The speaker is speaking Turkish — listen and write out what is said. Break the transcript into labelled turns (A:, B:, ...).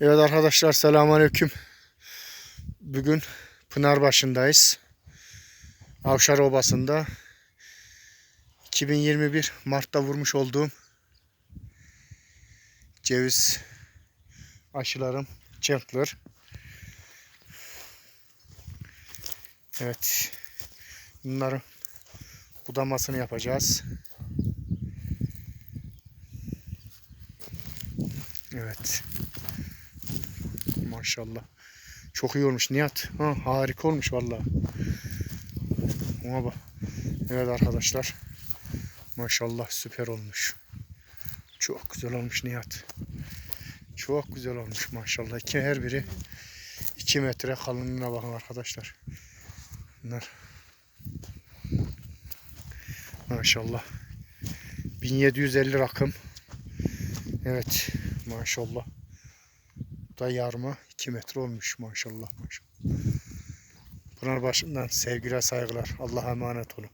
A: Evet arkadaşlar selamünaleyküm. Bugün Pınarbaşı'ndayız. Avşar Obası'nda 2021 Mart'ta vurmuş olduğum ceviz aşılarım Chandler. Evet. Bunların budamasını yapacağız. Evet. Maşallah. Çok iyi olmuş Nihat. Ha, harika olmuş vallahi. Ona bak. Evet arkadaşlar. Maşallah süper olmuş. Çok güzel olmuş Nihat. Çok güzel olmuş maşallah. İki, her biri 2 metre kalınlığına bakın arkadaşlar. Bunlar. Maşallah. 1750 rakım. Evet. Maşallah. Da yarma 2 metre olmuş maşallah maşallah. Pınarbaşı'ndan sevgiler saygılar. Allah'a emanet olun.